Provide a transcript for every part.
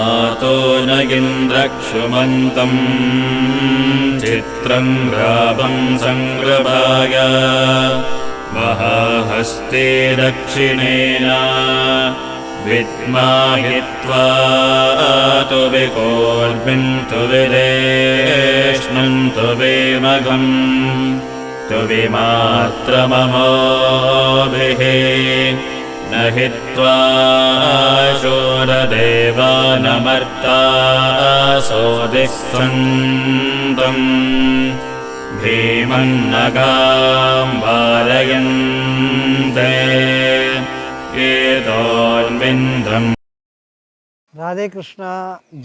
आतो न इन्द्रक्षुमन्तम् चित्रम् रावं सङ्ग्रभाय महाहस्ते दक्षिणेन विद्माहित्वा तु विकोर्मिन्तु विदेष्णन्तु विमघम् तु विमात्रममोभिः न हित्वा शूरदेवानमर्ता सोदिःसन्तम् भीमन्नगां वारयन्ते एतोन्विन्द्रम् ராதே கிருஷ்ணா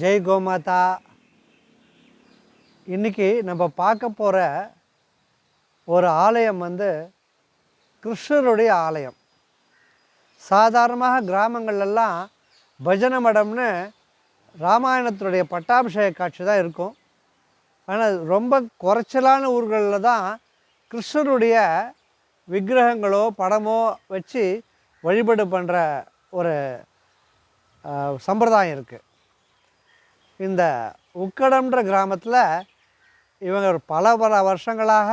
ஜெய் கோமாதா இன்னைக்கு நம்ம பார்க்க போகிற ஒரு ஆலயம் வந்து கிருஷ்ணருடைய ஆலயம். சாதாரணமாக கிராமங்கள்லாம் பஜனை மடம்னு ராமாயணத்தினுடைய பட்டாபிஷேக காட்சி தான் இருக்கும். ஆனால் ரொம்ப குறைச்சலான ஊர்களில் தான் கிருஷ்ணருடைய விக்கிரகங்களோ படமோ வச்சு வழிபாடு பண்ணுற ஒரு சம்பிரதாயம் இருக்குது இந்த உக்கடம்ன்ற கிராமத்தில் இவங்க பல பல வருஷங்களாக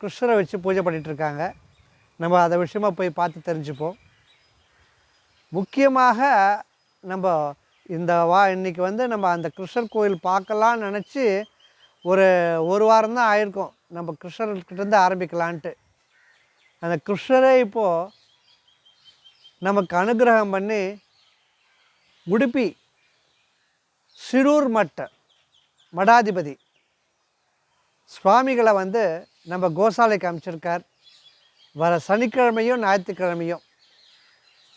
கிருஷ்ணரை வச்சு பூஜை பண்ணிகிட்டு இருக்காங்க நம்ம அதை விஷயமா போய் பார்த்து தெரிஞ்சுப்போம். முக்கியமாக நம்ம இந்த வா இன்னைக்கு வந்து நம்ம அந்த கிருஷ்ணர் கோயில் பார்க்கலான்னு நினச்சி ஒரு ஒரு வாரம் தான் ஆயிருக்கும். நம்ம கிருஷ்ணர்கிட்டேருந்து ஆரம்பிக்கலான்ட்டு. அந்த கிருஷ்ணரே இப்போது நமக்கு அனுகிரகம் பண்ணி உடுப்பி சிரூர் மட்ட மடாதிபதி சுவாமிகளை வந்து நம்ம கோசாலைக்கு அமைச்சிருக்கார். வர சனிக்கிழமையும் ஞாயிற்றுக்கிழமையும்.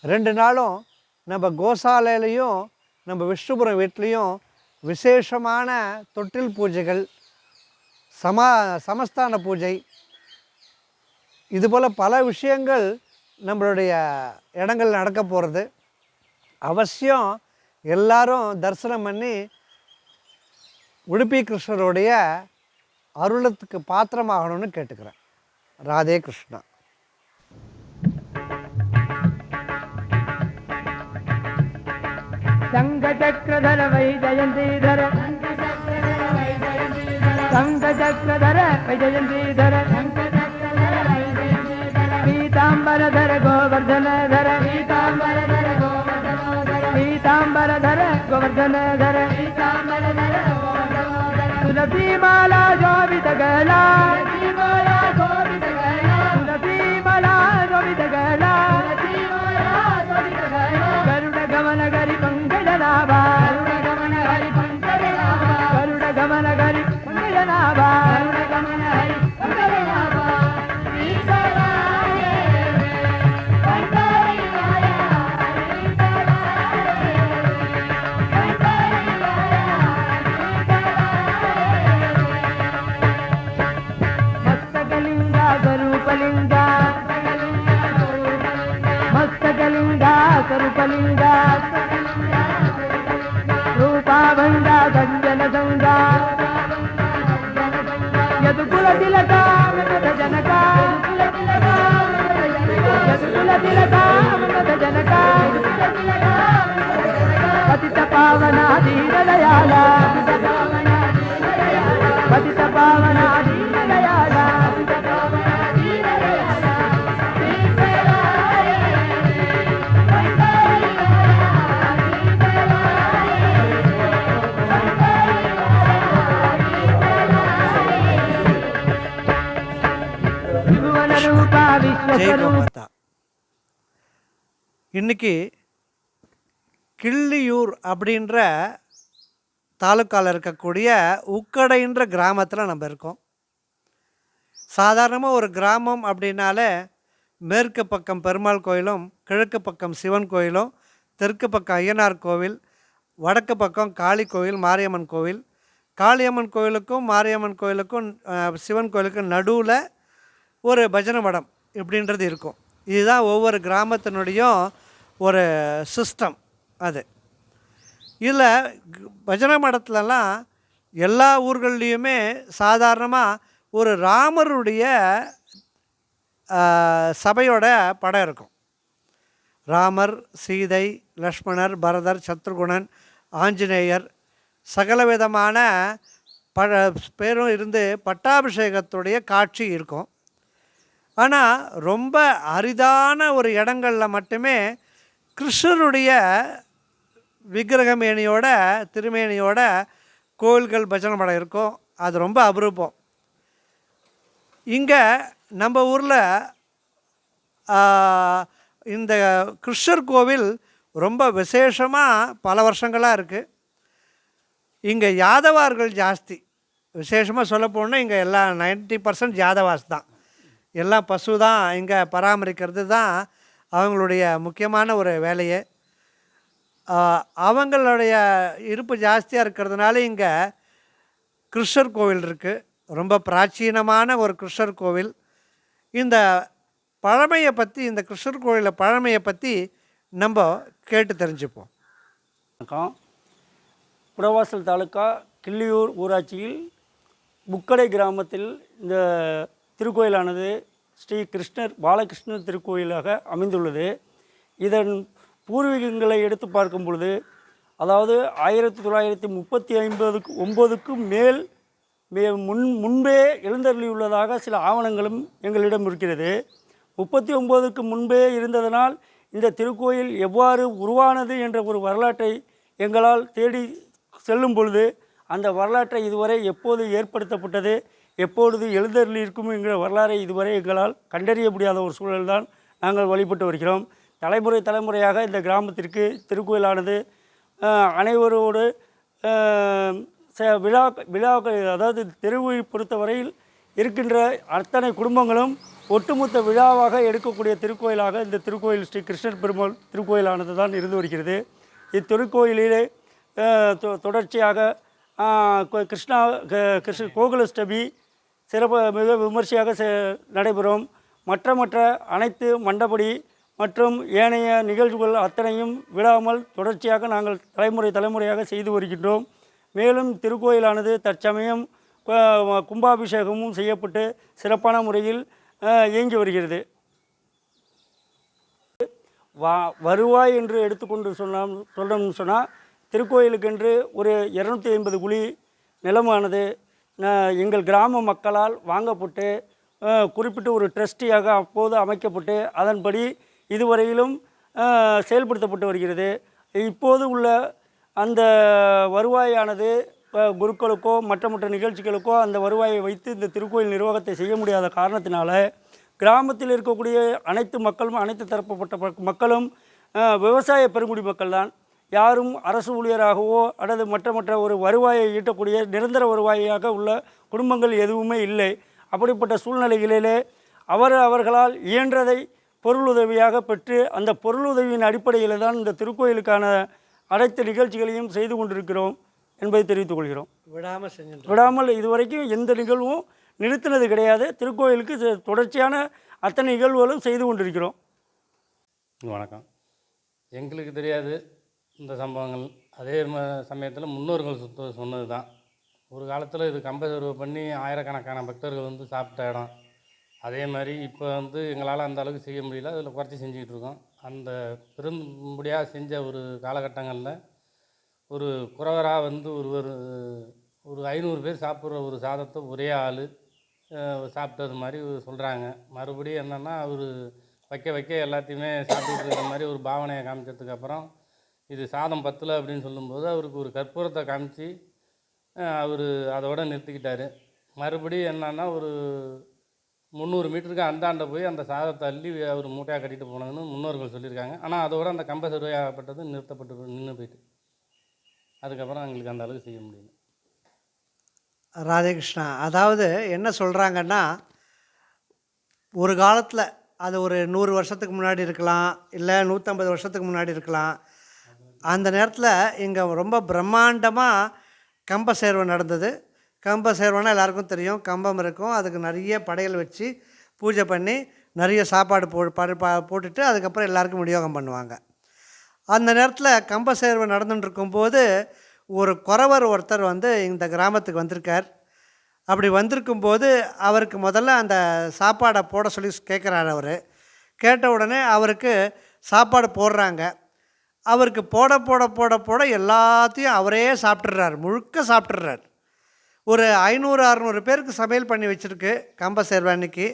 ரெண்டு நாளும் நம்ம கோசாலையிலையும் நம்ம விஷ்ணுபுரம் வீட்லேயும் விசேஷமான தொட்டில் பூஜைகள் சமா சமஸ்தான பூஜை. இதுபோல் பல விஷயங்கள் நம்மளுடைய இடங்கள் நடக்க போகிறது அவசியம் எல்லாரும் தரிசனம் பண்ணி உடுப்பி கிருஷ்ணருடைய அருளத்துக்கு பாத்திரமாகணும்னு கேட்டுக்கிறேன். ராதே கிருஷ்ணா. சங்கச்சக்கரதர வைஜயந்தீதர. சங்கச்சக்கரதர வைஜயந்தீதர. பீதாம்பரதர கோவர்தனதர. பீதாம்பரதர பீதாம்பரதர கோவர்தனதர. துளசிமாலா ஜோபிதகலா la ஜெய் கோமாதா இன்றைக்கி கிள்ளியூர் அப்படின்ற தாலுக்காவில் இருக்கக்கூடிய உக்கடைன்ற கிராமத்தில் நம்ம இருக்கோம். சாதாரணமாக ஒரு கிராமம் அப்படின்னாலே மேற்கு பக்கம் பெருமாள் கோயிலும் கிழக்கு பக்கம் சிவன் கோயிலும் தெற்கு பக்கம் ஐயனார் கோவில் வடக்கு பக்கம் காளி கோயில் மாரியம்மன் கோவில். காளியம்மன் கோயிலுக்கும் மாரியம்மன் கோயிலுக்கும் சிவன் கோயிலுக்கும் நடுவில் ஒரு பஜனை மடம். இப்படின்றது இருக்கும். இதுதான் ஒவ்வொரு கிராமத்தினுடையும் ஒரு சிஸ்டம் அது. இதில் பஜனை மடத்துலலாம் எல்லா ஊர்கள்லேயுமே சாதாரணமாக ஒரு ராமருடைய சபையோட படம் இருக்கும். ராமர் சீதை லக்ஷ்மணர் பரதர் சத்ருகுணன் ஆஞ்சநேயர் சகலவிதமான ப பேரும் இருந்து பட்டாபிஷேகத்துடைய காட்சி இருக்கும். ஆனால் ரொம்ப அரிதான ஒரு இடங்களில் மட்டுமே கிருஷ்ணருடைய விக்கிரகமேனியோட திருமேனியோட கோவில்கள் பஜனை படம் இருக்கும். அது ரொம்ப அபரூபம். இங்கே நம்ம ஊரில் இந்த கிருஷ்ணர் கோவில் ரொம்ப விசேஷமாக பல வருஷங்களாக இருக்குது இங்கே யாதவார்கள் ஜாஸ்தி. விசேஷமாக சொல்ல போனால் இங்கே எல்லா நைன்ட்டி பர்சன்ட் யாதவாஸ் தான். எல்லாம் பசு தான் இங்கே பராமரிக்கிறது தான் அவங்களுடைய முக்கியமான ஒரு வேலையே. அவங்களுடைய இருப்பு ஜாஸ்தியாக இருக்கிறதுனால இங்கே கிருஷ்ணர் கோவில் இருக்குது ரொம்ப பிராச்சீனமான ஒரு கிருஷ்ணர் கோவில். இந்த பழமையை பற்றி இந்த கிருஷ்ணர் கோயிலில் பழமையை பற்றி நம்ம கேட்டு தெரிஞ்சுப்போம். வணக்கம். குடவாசல் தாலுக்கா கிள்ளியூர் ஊராட்சியில் புக்கடை கிராமத்தில் இந்த திருக்கோயிலானது ஸ்ரீ கிருஷ்ணர் பாலகிருஷ்ணர் திருக்கோயிலாக அமைந்துள்ளது. இதன் பூர்வீகங்களை எடுத்து பார்க்கும் பொழுது அதாவது ஆயிரத்தி தொள்ளாயிரத்தி முப்பத்தி ஐம்பதுக்கு ஒம்பதுக்கும் மேல் மே முன் முன்பே எழுந்தருளியுள்ளதாக சில ஆவணங்களும் எங்களிடம் இருக்கிறது. முப்பத்தி ஒம்போதுக்கு முன்பே இருந்ததனால் இந்த திருக்கோயில் எவ்வாறு உருவானது என்ற ஒரு வரலாற்றை எங்களால் தேடி செல்லும் பொழுது அந்த வரலாற்றை இதுவரை எப்போது ஏற்படுத்தப்பட்டது எப்பொழுது எழுந்தருள் இருக்கும் என்கிற வரலாறை இதுவரை எங்களால் கண்டறிய முடியாத ஒரு சூழல்தான் நாங்கள் வழிபட்டு வருகிறோம். தலைமுறை தலைமுறையாக இந்த கிராமத்திற்கு திருக்கோயிலானது அனைவரோடு ச- விழா விழாக்கள் அதாவது தெருவை பொறுத்தவரையில் இருக்கின்ற அத்தனை குடும்பங்களும் ஒட்டுமொத்த விழாவாக எடுக்கக்கூடிய திருக்கோயிலாக இந்த திருக்கோயில் ஸ்ரீ கிருஷ்ணர் பெருமாள் திருக்கோயிலானது தான் இருந்து வருகிறது. இத்திருக்கோயிலிலே தொ- தொடர்ச்சியாக கிருஷ்ணா க- கிருஷ்ண கோகுலஷ்டமி சிறப்பு மிக விமர்சையாக செ- நடைபெறும். மற்ற மற்ற அனைத்து மண்டபடி மற்றும் ஏனைய நிகழ்வுகள் அத்தனையும் விடாமல் தொடர்ச்சியாக நாங்கள் தலைமுறை தலைமுறையாக செய்து வருகின்றோம். மேலும் திருக்கோயிலானது தற்சமயம் கும்பாபிஷேகமும் செய்யப்பட்டு சிறப்பான முறையில் இயங்கி வருகிறது. வா வருவாய் என்று எடுத்துக்கொண்டு சொன்னோம் சொல்லணும்னு சொன்னால் திருக்கோயிலுக்கென்று ஒரு இரநூத்தி ஐம்பது குழி நிலமானது. எங்கள் கிராம மக்களால் வாங்கப்பட்டு குறிப்பிட்டு ஒரு ட்ரஸ்டியாக அப்போது அமைக்கப்பட்டு அதன்படி இதுவரையிலும் செயல்படுத்தப்பட்டு வருகிறது. இப்போது உள்ள அந்த வருவாயானது குருக்களுக்கோ மற்ற மற்ற நிகழ்ச்சிகளுக்கோ அந்த வருவாயை வைத்து இந்த திருக்கோயில் நிர்வாகத்தை செய்ய முடியாத காரணத்தினால கிராமத்தில் இருக்கக்கூடிய அனைத்து மக்களும் அனைத்து தரப்பட்ட ப- மக்களும் விவசாய பெருங்குடி மக்கள் தான் யாரும் அரசு ஊழியராகவோ அல்லது மற்ற மற்ற ஒரு வருவாயை ஈட்டக்கூடிய நிரந்தர வருவாயாக உள்ள குடும்பங்கள் எதுவுமே இல்லை. அப்படிப்பட்ட சூழ்நிலைகளிலே அவர் அவர்களால் இயன்றதை பொருளுதவியாக பெற்று அந்த பொருளுதவியின் அடிப்படையில் தான் இந்த திருக்கோயிலுக்கான அனைத்து நிகழ்ச்சிகளையும் செய்து கொண்டிருக்கிறோம் என்பதை தெரிவித்துக் கொள்கிறோம். விடாமல் செஞ்சுட்டு விடாமல் இதுவரைக்கும் எந்த நிகழ்வும் நிறுத்தினது கிடையாது. திருக்கோயிலுக்கு தொடர்ச்சியான அத்தனை நிகழ்வுகளும் செய்து கொண்டிருக்கிறோம். வணக்கம். எங்களுக்கு தெரியாது. இந்த சம்பவங்கள். அதே சமயத்தில் முன்னோர்கள் சுத்த சொன்னது தான் ஒரு காலத்தில் இது கம்பசர்வை பண்ணி ஆயிரக்கணக்கான பக்தர்கள் வந்து சாப்பிட்ட இடம். அதே மாதிரி இப்போ வந்து எங்களால் அந்த அளவுக்கு செய்ய முடியல. அதில் குறைச்சி செஞ்சுக்கிட்டு இருக்கோம். அந்த பெரும்படியாக செஞ்ச ஒரு காலகட்டங்களில் ஒரு குறவராக வந்து ஒருவர் ஒரு ஐநூறு பேர் சாப்பிட்ற ஒரு சாதத்தை ஒரே ஆள் சாப்பிட்டது மாதிரி சொல்கிறாங்க மறுபடியும் என்னென்னா அவர் வைக்க வைக்க எல்லாத்தையுமே சாப்பிட்டுட்டு இருக்கிற மாதிரி ஒரு பாவனையை காமிச்சதுக்கப்புறம் இது சாதம் பத்தலை அப்படின்னு சொல்லும்போது அவருக்கு ஒரு கற்பூரத்தை காமிச்சு அவர் அதோட நிறுத்திக்கிட்டார். மறுபடியும் என்னன்னா ஒரு முந்நூறு மீட்டருக்கு அந்தாண்ட போய் அந்த சாதத்தை அள்ளி அவர் மூட்டையாக கட்டிட்டு போனதுன்னு முன்னோர்கள் சொல்லியிருக்காங்க. ஆனால் அதோட அந்த கம்ப சர்வையாகப்பட்டது நிறுத்தப்பட்டு நின்று போயிட்டு. அதுக்கப்புறம் எங்களுக்கு அந்த அளவுக்கு செய்ய முடியல. ராதேகிருஷ்ணா அதாவது என்ன சொல்கிறாங்கன்னா ஒரு காலத்தில் அது ஒரு நூறு வருஷத்துக்கு முன்னாடி இருக்கலாம் இல்லை நூற்றம்பது வருஷத்துக்கு முன்னாடி இருக்கலாம் அந்த நேரத்தில் இங்கே ரொம்ப பிரம்மாண்டமாக கம்ப சேர்வை நடந்தது. கம்ப சேர்வைனா எல்லாருக்கும் தெரியும். கம்பம் இருக்கும். அதுக்கு நிறைய படையல் வச்சு பூஜை பண்ணி நிறைய சாப்பாடு போ போட்டுட்டு அதுக்கப்புறம் எல்லாருக்கும் விநியோகம் பண்ணுவாங்க. அந்த நேரத்தில் கம்ப சேர்வை நடந்துட்டு இருக்கும்போது ஒரு குறவர் ஒருத்தர் வந்து இந்த கிராமத்துக்கு வந்திருக்கார். அப்படி வந்திருக்கும்போது அவருக்கு முதல்ல அந்த சாப்பாடை போட சொல்லி கேட்குறாரு அவர். கேட்ட உடனே அவருக்கு சாப்பாடு போடுறாங்க. அவருக்கு போட போட போட போட எல்லாத்தையும் அவரே சாப்பிட்றாரு முழுக்க சாப்பிட்றாரு ஒரு ஐநூறு அறநூறு பேருக்கு சமையல் பண்ணி வச்சுருக்கு கம்ப சேர்வா அன்னைக்கு.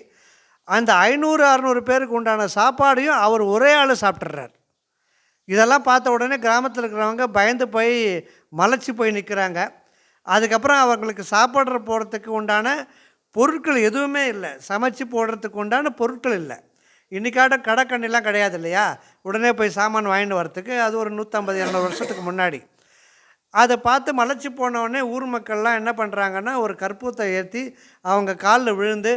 அந்த ஐநூறு அறநூறு பேருக்கு உண்டான சாப்பாடையும் அவர் ஒரே ஆள் சாப்பிட்றாரு இதெல்லாம் பார்த்த உடனே கிராமத்தில் இருக்கிறவங்க பயந்து போய் மலைச்சி போய் நிற்கிறாங்க அதுக்கப்புறம் அவங்களுக்கு சாப்பாடு போடுறதுக்கு உண்டான பொருட்கள் எதுவுமே இல்லை. சமைச்சு போடுறதுக்கு உண்டான பொருட்கள் இல்லை. இன்றைக்காட்ட கடை கண்ணிலாம் கிடையாது இல்லையா? உடனே போய் சாமான் வாங்கிட்டு வரத்துக்கு அது ஒரு நூற்றம்பது இரநூறு வருஷத்துக்கு முன்னாடி. அதை பார்த்து மலைச்சி போனவுடனே ஊர் மக்கள்லாம் என்ன பண்ணுறாங்கன்னா ஒரு கற்பூரத்தை ஏற்றி அவங்க காலில் விழுந்து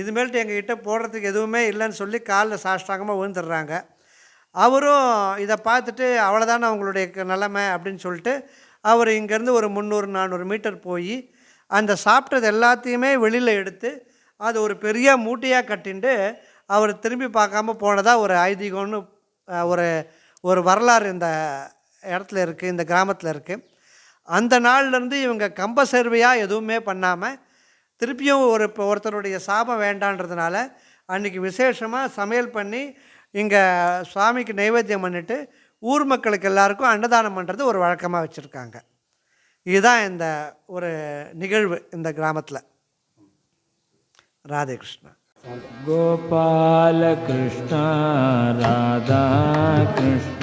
இதுமேல்ட்டு எங்ககிட்ட போடுறதுக்கு எதுவுமே இல்லைன்னு சொல்லி காலில் சாஷ்டாங்கமாக விழுந்துடுறாங்க. அவரும் இதை பார்த்துட்டு அவ்வளோதானே அவங்களுடைய நிலமை நிலைமை அப்படின்னு சொல்லிட்டு அவர் இங்கேருந்து ஒரு முந்நூறு நானூறு மீட்டர் போய் அந்த சாப்பிட்டது எல்லாத்தையுமே வெளியில் எடுத்து அது ஒரு பெரிய மூட்டையாக கட்டிண்டு அவர் திரும்பி பார்க்காம போனதாக ஒரு ஐதீகம்னு ஒரு ஒரு வரலாறு இந்த இடத்துல இருக்குது இந்த கிராமத்தில் இருக்குது அந்த நாள்லேருந்து இவங்க கம்ப சேர்வையாக எதுவுமே பண்ணாமல் திருப்பியும் ஒரு இப்போ ஒருத்தருடைய சாபம் வேண்டான்றதுனால அன்றைக்கி விசேஷமாக சமையல் பண்ணி இங்கே சுவாமிக்கு நைவேத்தியம் பண்ணிட்டு ஊர் மக்களுக்கு எல்லாருக்கும் அன்னதானம் பண்ணுறது ஒரு வழக்கமாக வச்சுருக்காங்க. இதுதான் இந்த ஒரு நிகழ்வு இந்த கிராமத்தில். ராதே கிருஷ்ணா. गोपालकृष्ण राधाकृष्ण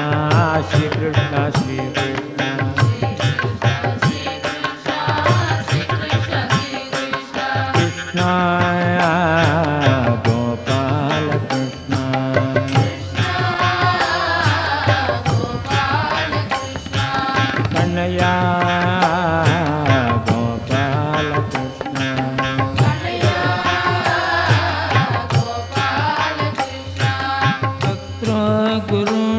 శ్రీకృష్ణ శ్రీకృష్ణ కృష్ణ గోపాల కృష్ణ కన్నయ్యా गुरु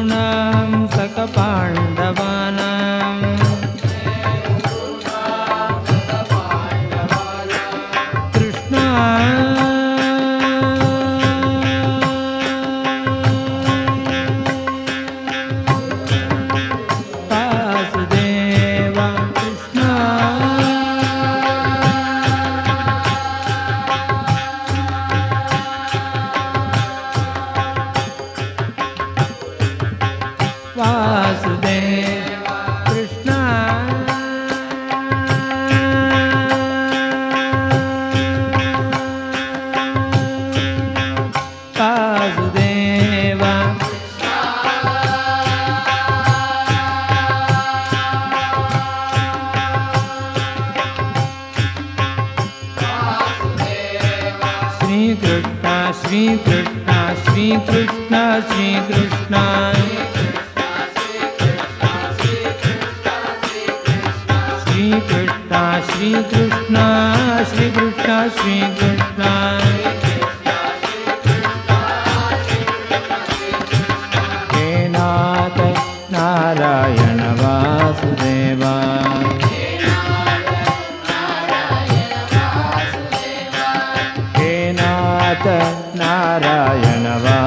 श्रीता श्रीकृष्णा श्रीकृष्णा श्री चट्टा श्रीकृष्णा श्रीकृष्णा श्रीकृष्णा नारायणवा